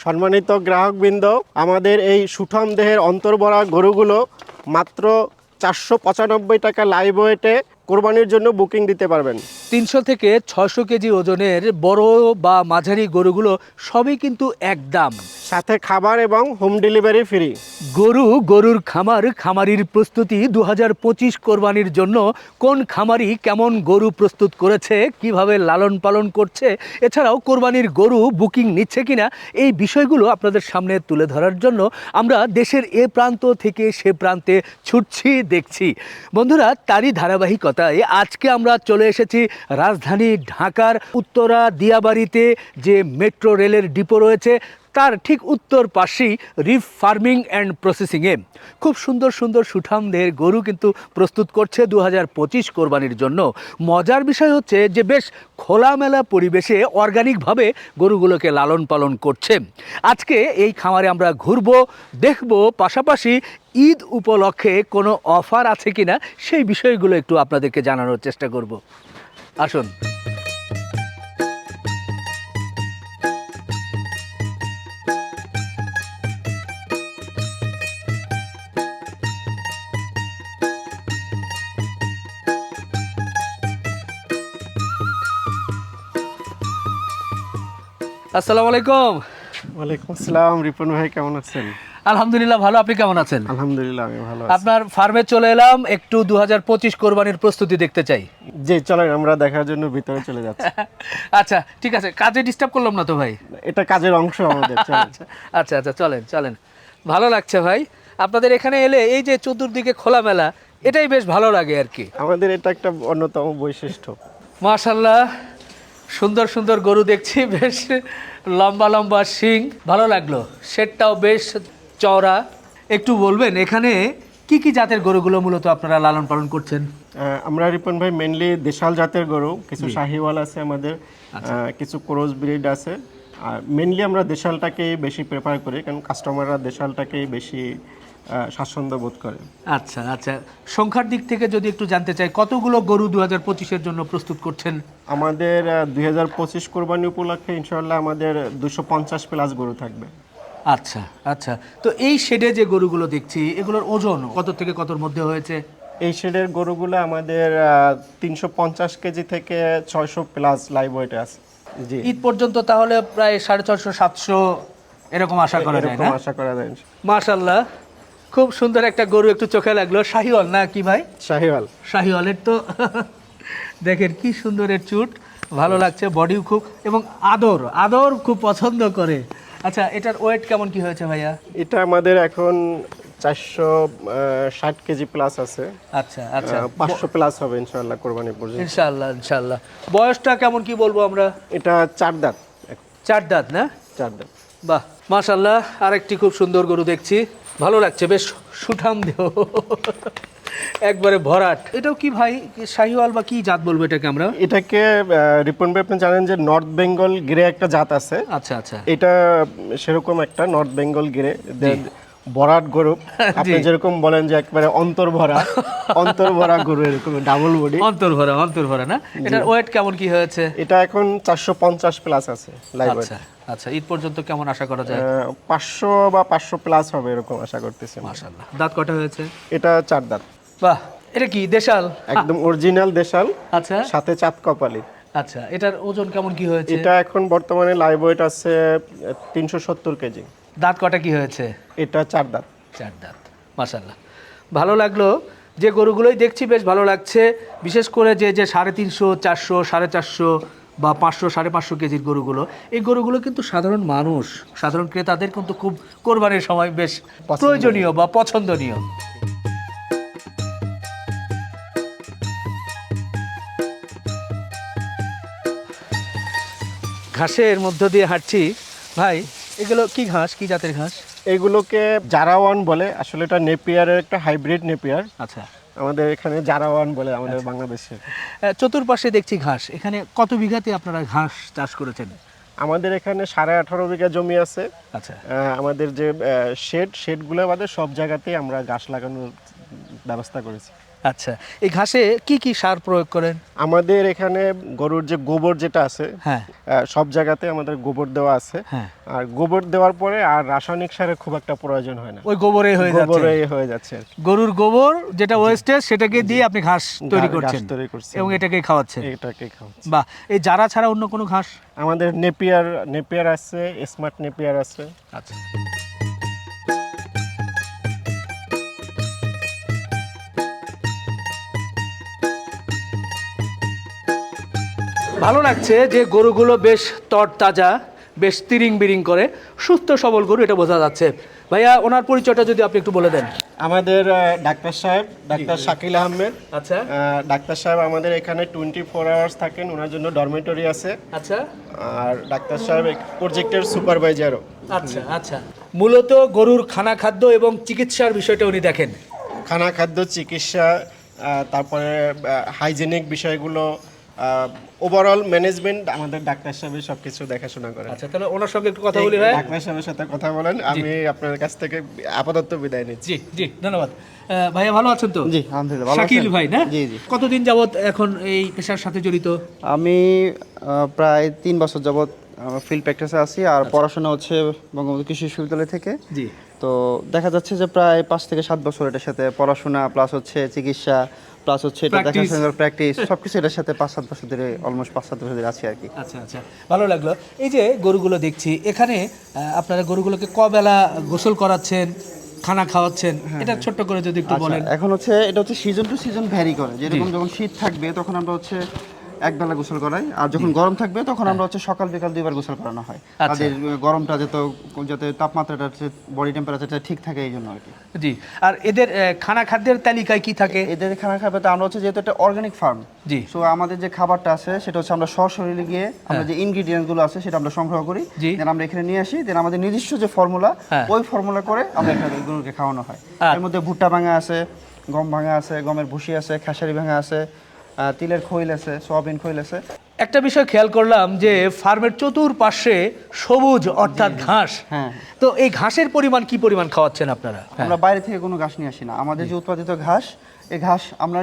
সম্মানিত গ্রাহকবৃন্দ আমাদের এই সুঠাম দেহের অন্তর্বরা গরুগুলো মাত্র চারশো পঁচানব্বই টাকা লাইভ ওয়েটে কোরবানির জন্য বুকিং দিতে পারবেন। তিনশো থেকে ছয়শো কেজি ওজনের বড় বা মাঝারি গরুগুলো সবই কিন্তু এক দাম সাথে খাবার এবং হোম ডেলিভারি ফ্রি। গরু গরুর খামার খামারির প্রস্তুতি দু হাজার পঁচিশ কোরবানির জন্য কোন খামারি কেমন গরু প্রস্তুত করেছে কীভাবে লালন পালন করছে এছাড়াও কোরবানির গরু বুকিং নিচ্ছে কিনা এই বিষয়গুলো আপনাদের সামনে তুলে ধরার জন্য আমরা দেশের এ প্রান্ত থেকে সে প্রান্তে ছুটছি দেখছি। বন্ধুরা তারই ধারাবাহিকতায় আজকে আমরা চলে এসেছি রাজধানী ঢাকার উত্তরা দিয়াবাড়িতে যে মেট্রো রেলের ডিপো রয়েছে তার ঠিক উত্তর পাশেই রিফ ফার্মিং অ্যান্ড প্রসেসিংয়ে খুব সুন্দর সুন্দর সুঠামদের গরু কিন্তু প্রস্তুত করছে দু হাজার পঁচিশ কোরবানির জন্য। মজার বিষয় হচ্ছে যে বেশ খোলামেলা পরিবেশে অর্গানিকভাবে গরুগুলোকে লালন পালন করছে। আজকে এই খামারে আমরা ঘুরবো, দেখব, পাশাপাশি ঈদ উপলক্ষে কোনো অফার আছে কিনা সেই বিষয়গুলো একটু আপনাদেরকে জানানোর চেষ্টা করব। আসুন। আসসালামু আলাইকুম। ওয়ালাইকুম আসসালাম রিপন ভাই কেমন আছেন? আলহামদুলিল্লাহ ভালো। আপনি কেমন আছেন? আলহামদুলিল্লাহ আমি ভালো আপনার ফার্মে চলে এলাম একটু দু হাজার পঁচিশ কোরবানির প্রস্তুতি দেখতে চাই। জি চলেন আমরা দেখার জন্য ভিতরে চলে যাচ্ছি। আচ্ছা ঠিক আছে কাজে ডিস্টার্ব করলাম না তো ভাই? এটা কাজের অংশ আমাদের আচ্ছা আচ্ছা আচ্ছা চলেন চলেন। ভালো লাগছে ভাই। আপনাদের এখানে এলে এই যে চতুর্দিকে খোলামেলা এটাই বেশ ভালো লাগে আর কি। আমাদের এটা একটা অন্যতম বৈশিষ্ট্য। মাশাল্লাহ সুন্দর সুন্দর গরু দেখছি বেশ লম্বা লম্বা শিং। ভালো লাগল। শেডটাও বেশ চওড়া। একটু বলবেন এখানে কি কি জাতের গরুগুলো মূলত আপনারা লালন পালন করছেন? আমরা রিপন ভাই মেনলি দেশাল জাতের গরু কিছু শাহিওয়াল আছে আমাদের কিছু ক্রস ব্রিড আছে। আর মেনলি আমরা দেশালটাকেই বেশি প্রেফার করি কারণ কাস্টমাররা দেশালটাকেই বেশি স্বাচ্ছন্দ্য বোধ করে। আচ্ছা আচ্ছা। সংখ্যার দিক থেকে যদি একটু জানতে চাই কতগুলো গরু দু হাজার পঁচিশের জন্য প্রস্তুত করছেন? আমাদের দুই হাজার পঁচিশ কোরবানি উপলক্ষে ইনশাল্লাহ আমাদের দুশো পঞ্চাশ প্লাস গরু থাকবে। আচ্ছা আচ্ছা। তো এই শেডে যে গরুগুলো দেখছি এগুলোর ওজন কত থেকে কতর মধ্যে হয়েছে? এই শেডের গরুগুলো আমাদের তিনশো পঞ্চাশ কেজি থেকে ছয়শো প্লাস লাইভ ওয়েটে আছে। জি। ঈদ পর্যন্ত তাহলে প্রায় সাড়ে ছশো সাতশো এরকম আশা করা যায় আশা করা যায় মাশাল্লাহ খুব সুন্দর একটা গরু একটু চোখে লাগল। শাহিওয়াল না কি ভাই? শাহিওয়াল। শাহিওয়ালের তো। দেখেন কি সুন্দরের চুট। ভালো লাগছে বডিও খুব এবং আদর আদর খুব পছন্দ করে। আচ্ছা এটার ওয়েট কেমন কি হয়েছে ভাইয়া? এটা আমাদের এখন চারশো ষাট কেজি প্লাস আছে। আচ্ছা আচ্ছা। পাঁচশো প্লাস হবে ইনশাল্লাহ কোরবানি পর্যন্ত। ইনশাল্লাহ ইনশাল্লাহ বয়সটা কেমন কি বলব আমরা? এটা চার দাঁত। চার দাঁত না? চার দাঁত। বাহ মাশাল্লাহ আরেকটি খুব সুন্দর গরু দেখছি। ভালো লাগছে বেশ সুঠাম দেহ। একবারে ভরাট। এটাও কি ভাই? শাহিওয়াল বা কি জাত বলব এটাকে আমরা? এটাকে রিপন ভাই আপনি জানেন যে নর্থ বেঙ্গল গিরে একটা জাত আছে। আচ্ছা আচ্ছা। এটা সেরকম একটা নর্থ বেঙ্গল গিরে বরাট গরু। আপনি যেরকম বলেন যে একবারে অন্তর ভরা অন্তর ভরা গরু এরকম ডাবল বডি অন্তর ভরা অন্তর ভরা না এটার ওয়েট কেমন কি হয়েছে? এটা এখন চারশো পঞ্চাশ প্লাস আছে লাইভ আচ্ছা আচ্ছা ঈদ পর্যন্ত কেমন আশা করা যায়? পাঁচশো বা পাঁচশো প্লাস হবে এরকম আশা করতেছি মাশাল্লাহ দাঁত কটা হয়েছে? এটা চার দাঁত। বাহ এটা কি দেশাল? একদম অরিজিনাল দেশাল আচ্ছা। সাথে চাঁদ কপালি। আচ্ছা এটার ওজন কেমন কি হয়েছে? এটা এখন বর্তমানে লাইভ ওয়েট আছে তিনশো সত্তর কেজি। দাঁত কটা কি হয়েছে? এটা চার দাঁত। চার দাঁত মাসাল্লাহ ভালো লাগল যে গরুগুলোই দেখছি বেশ ভালো লাগছে বিশেষ করে যে যে সাড়ে তিনশো চারশো সাড়ে চারশো বা পাঁচশো সাড়ে পাঁচশো কেজির গরুগুলো এই গরুগুলো কিন্তু সাধারণ মানুষ সাধারণ ক্রেতাদের কিন্তু খুব কোরবানির সময় বেশ প্রয়োজনীয় বা পছন্দনীয়। ঘাসের মধ্য দিয়ে হাঁটছি। ভাই এগুলো কি ঘাস? কি জাতের ঘাস? এগুলোকে জারাওয়ান বলে। আসলে এটা নেপিয়ারের একটা হাইব্রিড নেপিয়ার। আচ্ছা। আমাদের এখানে জারাওয়ান বলে আমাদের বাংলাদেশে। আহ, চতুর্পাশে দেখছি ঘাস। এখানে কত বিঘাতে আপনারা ঘাস চাষ করেছেন? আমাদের এখানে সাড়ে আঠারো বিঘা জমি আছে। আচ্ছা। আমাদের যে শেড শেডগুলো আমাদের সব জায়গাতেই আমরা ঘাস লাগানোর ব্যবস্থা করেছি। আচ্ছা এই ঘাসে কি কি সার প্রয়োগ করেন? আমাদের এখানে গরুর যে গোবর যেটা আছে হ্যাঁ। সব জায়গাতে আমাদের গোবর দেওয়া আছে। হ্যাঁ। আর গোবর দেওয়ার পরে আর রাসায়নিক সারের খুব একটা প্রয়োজন হয় না। ওই গোবরে হয়ে যাচ্ছে। গোবরে হয়ে যাচ্ছে গরুর গোবর যেটা ওয়েস্টেজ সেটাকে দিয়ে আপনি ঘাস তৈরি করছেন তৈরি করছি। এবং এটাকে খাওয়াচ্ছেন। এটাকে খাওয়াচ্ছি। বাহ এই যারা ছাড়া অন্য কোনো ঘাস? আমাদের নেপিয়ার নেপিয়ার আছে স্মার্ট নেপিয়ার আছে। আচ্ছা। ভালো লাগছে যে গরুগুলো বেশ তরতাজা বেশ তিরিং বিরিং করে। সুস্থ সবল গরু এটা বোঝা যাচ্ছে। ভাইয়া ওনার পরিচয়টা যদি আপনি একটু বলে দেন। আমাদের ডাক্তার সাহেব ডাক্তার শাকিল আহমেদ। আচ্ছা। ডাক্তার সাহেব আমাদের এখানে টোয়েন্টি ফোর আওয়ার্স থাকেন ওনার জন্য ডরমেটরি আছে। আচ্ছা। আর ডাক্তার সাহেব প্রজেক্টের সুপারভাইজারও আচ্ছা আচ্ছা। মূলত গরুর খানা খাদ্য এবং চিকিৎসার বিষয়টা উনি দেখেন। খানা খাদ্য চিকিৎসা তারপরে হাইজেনিক বিষয়গুলো ওভারঅল ম্যানেজমেন্ট আমাদের ডাক্তার সাহেবের সব কিছু দেখাশোনা করে আচ্ছা তাহলে ওনার সঙ্গে একটু কথা বলি ভাই। ডাক্তার সাহেবের সাথে কথা বলেন আমি আপনার কাছ থেকে আপাতত বিদায় নিচ্ছি। জি জি ধন্যবাদ। ভাইয়া ভালো আছেন তো? জি আলহামদুলিল্লাহ ভালো শাকিল ভাই না? জি জি। কতদিন যাবত এখন এই পেশার সাথে জড়িত? আমি প্রায় তিন বছর যাবৎ ফিল্ড প্র্যাকটিসে আছি আর পড়াশোনা হচ্ছে বঙ্গবন্ধু কৃষি বিশ্ববিদ্যালয় থেকে। জি। তো দেখা যাচ্ছে যে প্রায় পাঁচ থেকে সাত বছর এটার সাথে পড়াশোনা প্লাস হচ্ছে চিকিৎসা প্লাস হচ্ছে এটা. দেখাশোনার প্র্যাকটিস সবকিছু এটার সাথে পাঁচ সাত বছর ধরে অলমোস্ট পাঁচ সাত বছর ধরে আছে আর কি। আচ্ছা আচ্ছা। ভালো লাগল। এই যে গরুগুলো দেখছি এখানে আপনারা গরুগুলোকে কবেলা গোসল করাচ্ছেন খানা খাওয়াচ্ছেন এটা ছোট্ট করে যদি একটু আচ্ছা, বলেন। এখন হচ্ছে এটা হচ্ছে সিজন টু সিজন ভ্যারি করে। যেরকম যখন শীত থাকবে তখন আমরা হচ্ছে এক বেলা গোসল করাই। আর যখন গরম থাকবে তখন আমরা হচ্ছে সকাল বিকাল দুইবার গোসল করানো হয়। আচ্ছা। তাদের গরমটা যাতে যাতে তাপমাত্রাটা বডি টেম্পারেচারটা ঠিক থাকে এই জন্য আর কি। জি। আর এদের খানা খাদ্যের তালিকায় কি থাকে? এদের খানা খাবারটা আমরা হচ্ছে যেহেতু একটা অর্গানিক ফার্ম জি। সো আমাদের যে খাবারটা আছে সেটা হচ্ছে আমরা সশরীরে গিয়ে আমরা যে ইনগ্রিডিয়েন্টসগুলো আছে সেটা আমরা সংগ্রহ করি। দেন আমরা এখানে নিয়ে আসি। দেন আমাদের নিজস্ব যে ফর্মুলা হ্যাঁ। ওই ফর্মুলা করে আমরা এখানে গরুকে খাওয়ানো হয়। আচ্ছা। এর মধ্যে ভুট্টা ভাঙা আছে গম ভাঙা আছে গমের ভুসি আছে খেসারি ভাঙা আছে তিলের খৈল আছে সোয়াবিন খৈল আছে। একটা বিষয় খেয়াল করলাম যে ফার্মের চতুর্পাশে সবুজ অর্থাৎ ঘাস। হ্যাঁ। তো এই ঘাসের পরিমাণ কি পরিমাণ খাওয়াচ্ছেন আপনারা? আমরা বাইরে থেকে কোনো ঘাস নিয়ে আসি না। আমাদের যে উৎপাদিত ঘাস এই ঘাস আমরা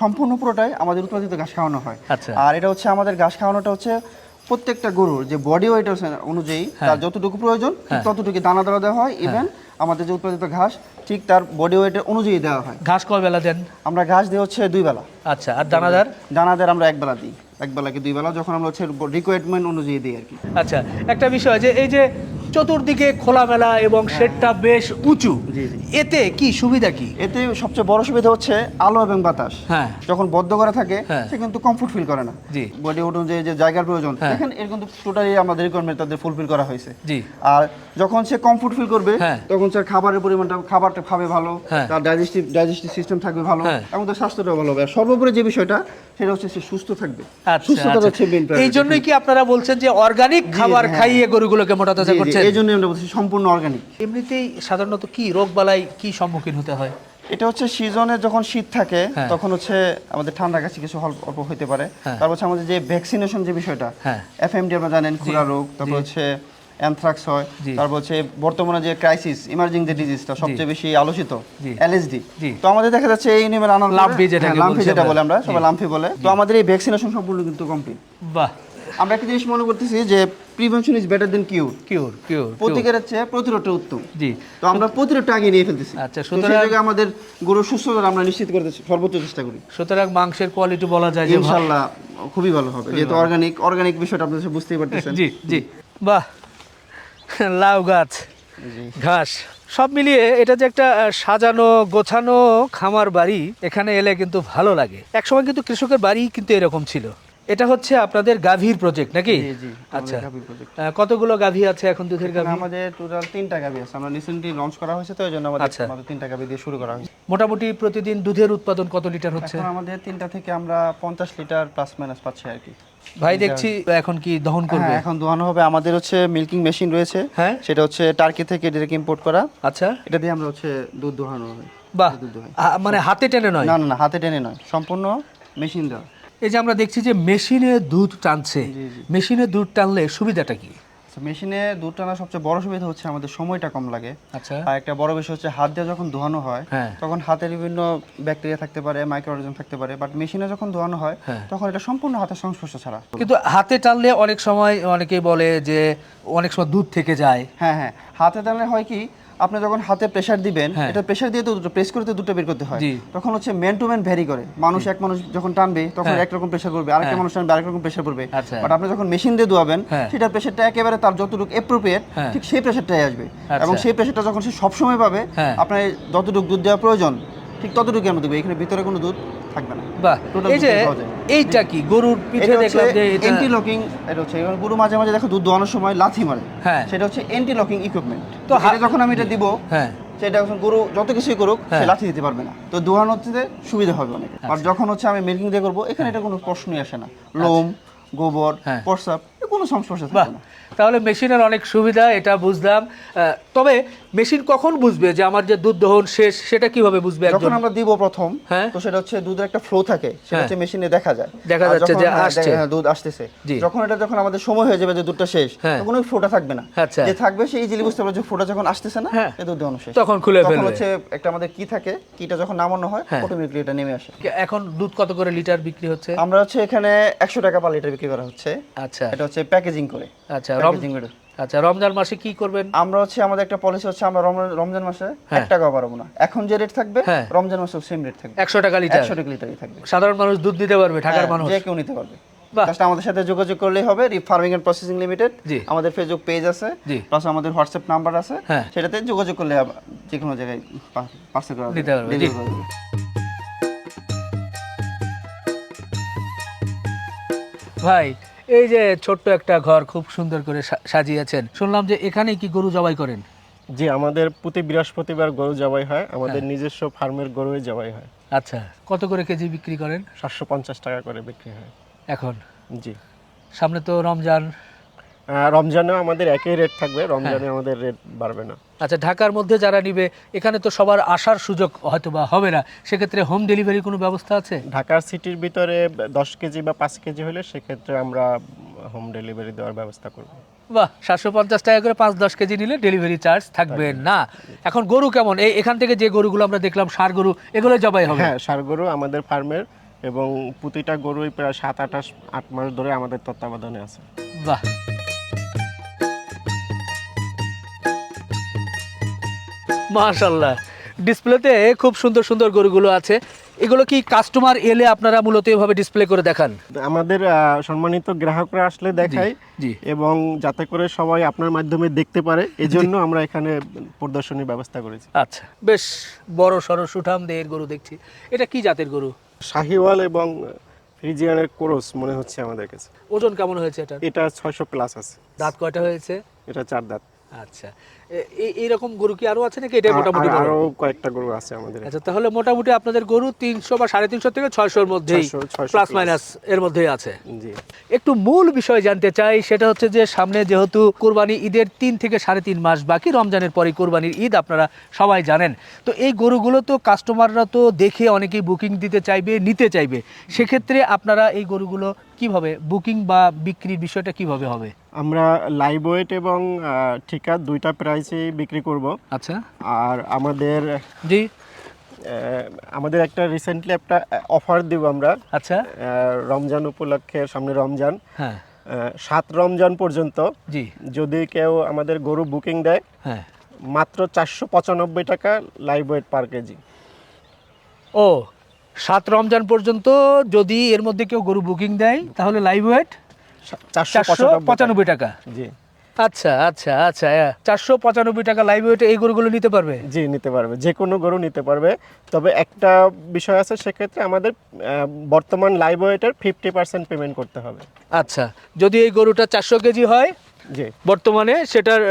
সম্পূর্ণ পুরোটাই আমাদের উৎপাদিত ঘাস খাওয়ানো হয়। আচ্ছা। আর এটা হচ্ছে আমাদের ঘাস খাওয়ানোটা হচ্ছে প্রত্যেকটা গরুর যে বডি ওয়েট অনুযায়ী তার যতটুকু প্রয়োজন ততটুকু দানা দেওয়া হয়। ইভেন আমাদের যে উৎপাদিত ঘাস ঠিক তার বডি ওয়েটের অনুযায়ী দেওয়া হয়। ঘাস কয় বেলা দেন? আমরা ঘাস দিই হচ্ছে দুই বেলা। আচ্ছা আর দানাদার? দানাদের আমরা এক বেলা দিই। এক বেলা কি দুই বেলা যখন আমরা হচ্ছে রিকোয়ারমেন্ট অনুযায়ী দিই আর কি। আচ্ছা একটা বিষয় যে এই যে চতুর্দিকে খোলামেলা এবং শেডটা বেশ উঁচু। এতে কি সুবিধা কি? এতে সবচেয়ে বড় সুবিধা হচ্ছে আলো এবং বাতাস। হ্যাঁ। যখন বদ্ধ করা থাকে হ্যাঁ। সে কিন্তু কমফোর্ট ফিল করে না। জি। বডি অনুযায়ী যে জায়গার প্রয়োজন হ্যাঁ। দেখেন এর কিন্তু টোটালি আমাদের রিকোয়ারমেন্ট তাদের ফুলফিল করা হয়েছে। জি। আর যখন সে কমফোর্ট ফিল করবে হ্যাঁ। তখন সে খাবারের পরিমাণটা খাবারটা খাবে ভালো হ্যাঁ। তার ডাইজেস্টিভ ডাইজেস্টিভ সিস্টেম থাকবে ভালো হ্যাঁ। এবং তার স্বাস্থ্যটাও ভালো হবে আর সর্বোপরি যে বিষয়টা সেটা হচ্ছে সে সুস্থ থাকবে আচ্ছা, সুস্থতা আচ্ছা। হচ্ছে মেইন এই জন্যই কি আপনারা বলছেন যে অর্গানিক খাবার হ্যাঁ। খাইয়ে গরুগুলোকে মোটা তাজা করছেন এই জন্য আমরা বলছি সম্পূর্ণ অর্গানিক এমনিতেই সাধারণত কি রোগ বালাই কি সম্মুখীন হতে হয় এটা হচ্ছে সিজনে যখন শীত থাকে। তখন হচ্ছে আমাদের ঠান্ডা কাছে কিছু অল্প অল্প হতে পারে। তারপর হচ্ছে আমাদের যে ভ্যাকসিনেশন যে বিষয়টা। এফএমডি আমরা জানেন খুরা রোগ তারপর হচ্ছে অ্যানথ্রাক্স হয়। তারপর হচ্ছে বর্তমানে যে ক্রাইসিস ইমার্জিং যে ডিজিজটা সবচেয়ে বেশি আলোচিত এলএসডি তো আমাদের দেখা যাচ্ছে এই আনার পরে- লাম্পি হ্যাঁ, লাম্পি যেটা বলে আমরা সবাই লাম্পি বলে। তো আমাদের এই ভ্যাকসিনেশন সম্পূর্ণ কিন্তু কমপ্লিট বাহ। আমরা একটা জিনিস মনে করতেছি যে prevention is better than cure cure cure প্রতিকারের চেয়ে প্রতিরোধটা উত্তম। জি। তো আমরা প্রতিরোধটা আগে নিয়ে ফেলতেছি। আচ্ছা, সুতরাং- আমাদের গরুর সুস্থতা আমরা নিশ্চিত করতে সর্বোচ্চ চেষ্টা করি। সুতরাং মাংসের কোয়ালিটি বলা যায় যে ভালো। ইনশাল্লাহ খুবই ভালো হবে। যেহেতু অর্গানিক অর্গানিক বিষয়টা আপনাদের বুঝতেই পারতেছেন। জি জি। বাহ। লাউ গাছ ঘাস সব মিলিয়ে এটা যে একটা সাজানো গোছানো খামার বাড়ি এখানে এলে কিন্তু ভালো লাগে। একসময় কিন্তু কৃষকের বাড়ি কিন্তু এরকম ছিল। এটা হচ্ছে আপনাদের গাভীর প্রজেক্ট নাকি? আচ্ছা। কতগুলো গাভী আছে এখন দুধের গাভী? আমাদের টোটাল তিনটা গাভি আছে। আমরা রিসেন্টলি লঞ্চ করা হয়েছে তো এই জন্য আমাদের আচ্ছা। আমাদের তিনটা গাভি দিয়ে শুরু করা হয়েছে। মোটামুটি প্রতিদিন দুধের উৎপাদন কত লিটার হচ্ছে? আমাদের তিনটা থেকে আমরা পঞ্চাশ লিটার প্লাস মাইনাস পাচ্ছি আর কি। ভাই দেখছি এখন কি দহন করবে। হ্যাঁ, এখন দোয়ানো হবে। আমাদের হচ্ছে মিল্কিং মেশিন রয়েছে। হ্যাঁ। সেটা হচ্ছে টার্কি থেকে ডিরেক্ট ইম্পোর্ট করা। আচ্ছা। এটা দিয়ে আমরা হচ্ছে দুধ দোহানো হবে বাহ। দুধ দোহাই। আ- মানে হাতে টেনে নয়? না না না হাতে টেনে নয়। সম্পূর্ণ মেশিন দেওয়া। এই যে আমরা দেখছি যে মেশিনে দুধ টানছে। জি, জি। মেশিনে দুধ টানলে সুবিধাটা কি? মেশিনে দুধ টানা সবচেয়ে বড় সুবিধা হচ্ছে আমাদের সময়টা কম লাগে। আচ্ছা। আর একটা বড় বিষয় হচ্ছে হাত দিয়ে যখন ধোয়ানো হয় হ্যাঁ। তখন হাতের বিভিন্ন ব্যাকটেরিয়া থাকতে পারে মাইক্রোঅর্গানিজম থাকতে পারে বাট মেশিনে যখন ধোয়ানো হয় হ্যাঁ। তখন এটা সম্পূর্ণ হাতের সংস্পর্শ ছাড়া। কিন্তু হাতে টানলে অনেক সময় অনেকেই বলে যে অনেক সময় দুধ থেকে যায়। হ্যাঁ হ্যাঁ। হাতে টানলে হয় কি আপনি যখন হাতে প্রেসার দিবেন হ্যাঁ। এটা প্রেসার দিয়ে তো দুটো প্রেস করতে দুটো বের করতে হয় তখন হচ্ছে ম্যান টু ম্যান ভ্যারি করে মানুষ এক মানুষ যখন টানবে তখন হ্যাঁ। একরকম প্রেসার করবে আরেকটা হ্যাঁ। মানুষ টানবে আরেক রকম প্রেসার করবে আচ্ছা। বাট আপনি যখন মেশিন দিয়ে দোয়াবেন সেটা সেটার প্রেসারটা একেবারে তার যতটুকু এপ্রোপ্রিয়েট হ্যাঁ। ঠিক সেই প্রেসারটাই আসবে আচ্ছা। এবং সেই প্রেসারটা যখন সে সবসময় পাবে হ্যাঁ। আপনার যতটুকু দুধ দেওয়া প্রয়োজন ঠিক ততটুকু আমরা দেবো এখানে ভিতরে কোনো দুধ থাকবে না। বাহ এই যে। এইটা কি? গরুর পিঠে দেখলাম যে এটা এন্টি লকিং এটা হচ্ছে এবার গরু মাঝে মাঝে দেখো দুধ দোয়ানোর সময় লাথি মারে। হ্যাঁ। সেটা হচ্ছে লকিং ইকুইপমেন্ট তো যখন আমি এটা দিব হ্যাঁ। সেটা গরু যত কিছুই করুক সে হ্যাঁ। লাথি দিতে পারবে না। তো দোয়ানোতে সুবিধা হবে অনেক। আচ্ছা। আর যখন হচ্ছে আমি মিল্কিং দিয়ে করব এখানে এটা কোনো প্রশ্নই আসে না। লোম গোবর। প্রস্রাব কোনো সংস্পর্শ থাকবে না। তাহলে মেশিনের অনেক সুবিধা এটা বুঝলাম। তবে মেশিন কখন বুঝবে যে আমার যে দুধ দহন শেষ সেটা কীভাবে বুঝবে একজন যখন আমরা দিব প্রথম হ্যাঁ। তো সেটা হচ্ছে দুধের একটা ফ্লো থাকে সেটা হ্যাঁ। হচ্ছে মেশিনে দেখা যায় দেখা যাচ্ছে যে হ্যাঁ, আসছে। হ্যাঁ, দুধ আসতেছে যখন এটা যখন আমাদের সময় হয়ে যাবে যে দুধটা শেষ। তখন ওই ফ্লোটা থাকবে না আচ্ছা। যে থাকবে সেই ইজিলি বুঝতে পারবে যে ফ্লোটা যখন আসতেছে না। এই দুধ দেওয়ানো শেষ তখন খুলে ফেলবে তখন হচ্ছে একটা আমাদের কি থাকে কিটা যখন নামানো হয়। অটোমেটিকলি এটা নেমে আসে এখন দুধ কত করে লিটার বিক্রি হচ্ছে আমরা হচ্ছে এখানে একশো টাকা পার লিটার বিক্রি করা হচ্ছে আচ্ছা এটা হচ্ছে প্যাকেজিং করে আচ্ছা প্যাকেজিং করে আচ্ছা রমজান মাসে কি করবেন? আমরা হচ্ছে আমাদের একটা পলিসি হচ্ছে আমরা রমজান- মাসে। এক টাকাও বাড়াবো না। এখন যে রেট থাকবে হ্যাঁ। রমজান মাসেও সেম রেট থাকবে। একশো টাকা লিটার একশো টাকা লিটারই থাকবে। সাধারণ মানুষ দুধ দিতে পারবে ঢাকার হ্যাঁ, মানুষ। যে কেউ নিতে পারবে। আমাদের সাথে যোগাযোগ করলেই হবে ফার্মিং এন্ড প্রসেসিং লিমিটেড। আমাদের ফেসবুক পেজ আছে। প্লাস আমাদের হোয়াটসঅ্যাপ নাম্বার আছে। হ্যাঁ। সেটাতে যোগাযোগ করলে যে কোনো জায়গায় পার্সেল করা নিতে পারবে। ভাই এই যে ছোট্ট একটা ঘর খুব সুন্দর করে সাজিয়েছেন। শুনলাম যে এখানে কি গরু জবাই করেন? জি আমাদের প্রতি বৃহস্পতিবার গরু জবাই হয় আমাদের হ্যাঁ। নিজস্ব ফার্মের গরুই জবাই হয়। আচ্ছা কত করে কেজি বিক্রি করেন? সাতশো পঞ্চাশ টাকা করে বিক্রি হয়। এখন? জি। সামনে তো রমজান রমজানেও আমাদের একই রেট থাকবে হ্যাঁ। রমজানে আমাদের রেট বাড়বে না। আচ্ছা ঢাকার মধ্যে যারা নিবে এখানে তো সবার আসার সুযোগ হয়তো বা হবে না। সেক্ষেত্রে হোম ডেলিভারি কোনো ব্যবস্থা আছে? ঢাকার সিটির ভিতরে দশ কেজি বা পাঁচ কেজি হলে সেক্ষেত্রে আমরা হোম ডেলিভারি দেওয়ার ব্যবস্থা করব। বাহ সাতশো পঞ্চাশ টাকা করে পাঁচ দশ কেজি নিলে ডেলিভারি চার্জ থাকবে না। এখন গরু কেমন? এই এখান থেকে যে গরুগুলো আমরা দেখলাম সার গরু এগুলো জবাই হবে? হ্যাঁ সার গরু আমাদের ফার্মের এবং প্রতিটা গরুই প্রায় সাত আঠাশ আট মাস ধরে আমাদের তত্ত্বাবধানে আছে। বাহ। মাশাল্লাহ ডিসপ্লেতে খুব সুন্দর সুন্দর গরুগুলো আছে। এগুলো কি কাস্টমার এলে আপনারা মূলত এভাবে ডিসপ্লে করে দেখান? আমাদের সম্মানিত গ্রাহকরা আসলে দেখাই এবং যাতে করে সবাই আপনার মাধ্যমে দেখতে পারে এজন্য আমরা এখানে প্রদর্শনীর ব্যবস্থা করেছি। আচ্ছা বেশ বড় সড়ো সুঠাম দেহের গরু দেখছি। এটা কি জাতের গরু? শাহিওয়াল এবং ফ্রিজিয়ানের কোরস মনে হচ্ছে আমাদের কাছে। ওজন কেমন হয়েছে এটা এটা ছয়শো প্লাস আছে। দাঁত কয়টা হয়েছে? এটা চার দাঁত। আচ্ছা এইরকম গরু কি আরও আছে নাকি? আর- মোটামুটি আরও কয়েকটা গরু আছে আমাদের। আচ্ছা তাহলে মোটামুটি আপনাদের গরু তিনশো বা সাড়ে তিনশো থেকে ছয়শোর মধ্যেই 600 600 প্লাস মাইনাস এর মধ্যেই আছে। জি। একটু মূল বিষয় জানতে চাই সেটা হচ্ছে যে সামনে যেহেতু কোরবানি ঈদের তিন থেকে সাড়ে তিন মাস বাকি রমজানের পরে কোরবানির ঈদ আপনারা সবাই জানেন। তো এই গরুগুলো তো কাস্টমাররা তো দেখে অনেকেই বুকিং দিতে চাইবে নিতে চাইবে। সেক্ষেত্রে আপনারা এই গরুগুলো কীভাবে বুকিং বা বিক্রির বিষয়টা কীভাবে হবে? আমরা লাইভ ওয়েট এবং ঠিকা দুইটা প্রাইসে বিক্রি করব। আচ্ছা। আর আমাদের জি। আমাদের একটা রিসেন্টলি একটা অফার দিব আমরা। আচ্ছা। রমজান উপলক্ষে সামনে রমজান। হ্যাঁ। সাত রমজান পর্যন্ত। জি। যদি কেউ আমাদের গরু বুকিং দেয় হ্যাঁ। মাত্র চারশো পঁচানব্বই টাকা লাইভ ওয়েট পার কেজি ও সাত রমজান পর্যন্ত যদি এর মধ্যে কেউ গরু বুকিং দেয় তাহলে লাইভ ওয়েট চারশো চারশো পঁচানব্বই টাকা। জি। আচ্ছা আচ্ছা আচ্ছা চারশো পঁচানব্বই টাকা লাইভ ওয়েটে এই গরুগুলো নিতে পারবে? জি নিতে পারবে। যে কোনো গরু নিতে পারবে। তবে একটা বিষয় আছে সেক্ষেত্রে আমাদের বর্তমান লাইভ ওয়েটের ফিফটি পার্সেন্ট পেমেন্ট করতে হবে। আচ্ছা যদি এই গরুটা চারশো কেজি হয় জি। বর্তমানে সেটার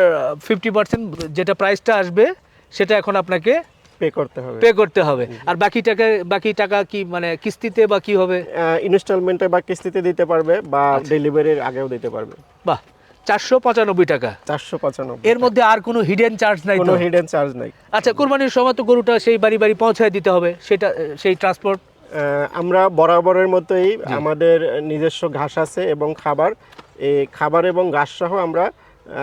ফিফটি পার্সেন্ট যেটা প্রাইসটা আসবে সেটা এখন আপনাকে পে করতে হবে। পে করতে হবে। আর বাকি টাকা বাকি টাকা কি মানে কিস্তিতে বা কি হবে? ইনস্টলমেন্টে বা কিস্তিতে দিতে পারবে বা আচ্ছা। ডেলিভারির আগেও দিতে পারবে। বাহ চারশো পঁচানব্বই টাকা। চারশো পঁচানব্বই এর মধ্যে আর কোনো হিডেন চার্জ নাই কোনো হিডেন চার্জ নাই। আচ্ছা কোরবানির সময় তো গরুটা সেই বাড়ি বাড়ি পৌঁছায় দিতে হবে সেটা সেই ট্রান্সপোর্ট আমরা বরাবরের মতোই আমাদের নিজস্ব ঘাস আছে এবং খাবার। এই খাবার এবং ঘাস সহ আমরা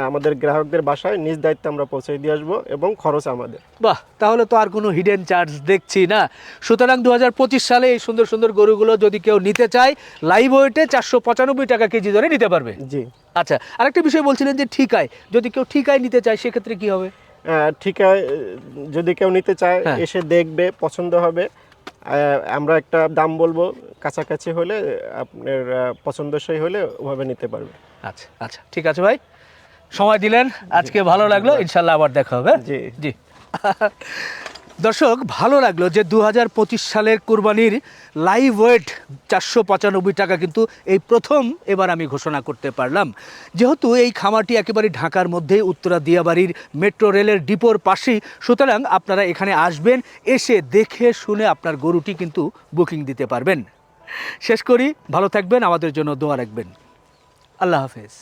আমাদের গ্রাহকদের বাসায় নিজ দায়িত্বে আমরা পৌঁছে দিয়ে আসব এবং খরচ আমাদের। বাহ তাহলে তো আর কোনো হিডেন চার্জ দেখছি না। সুতরাং দুহাজার পঁচিশ সালে এই সুন্দর সুন্দর গরুগুলো যদি কেউ নিতে চায় লাইভ ওয়েটে চারশো পঁচানব্বই টাকা কেজি ধরে নিতে পারবে। জি। আচ্ছা আরেকটা বিষয় বলছিলেন যে ঠিকায় যদি কেউ ঠিকায় নিতে চায় সেক্ষেত্রে কি হবে? ঠিকায় যদি কেউ নিতে চায় হ্যাঁ। এসে দেখবে পছন্দ হবে। আমরা একটা দাম বলব কাছাকাছি হলে আপনার পছন্দসই হলে ওভাবে নিতে পারবে। আচ্ছা আচ্ছা ঠিক আছে ভাই। সময় দিলেন আজকে ভালো লাগল ইনশাল্লাহ আবার দেখা হবে। জি। জি। দর্শক ভালো লাগল যে দু পঁচিশ সালের কোরবানির লাইভ ওয়েট চারশো পঁচানব্বই টাকা কিন্তু এই প্রথম এবার আমি ঘোষণা করতে পারলাম। যেহেতু এই খামারটি একেবারে ঢাকার মধ্যে উত্তরা দিয়াবাড়ির মেট্রো রেলের ডিপোর পাশেই সুতরাং আপনারা এখানে আসবেন এসে দেখে শুনে আপনার গরুটি কিন্তু বুকিং দিতে পারবেন। শেষ করি ভালো থাকবেন আমাদের জন্য দোয়া রাখবেন। আল্লাহ হাফেজ।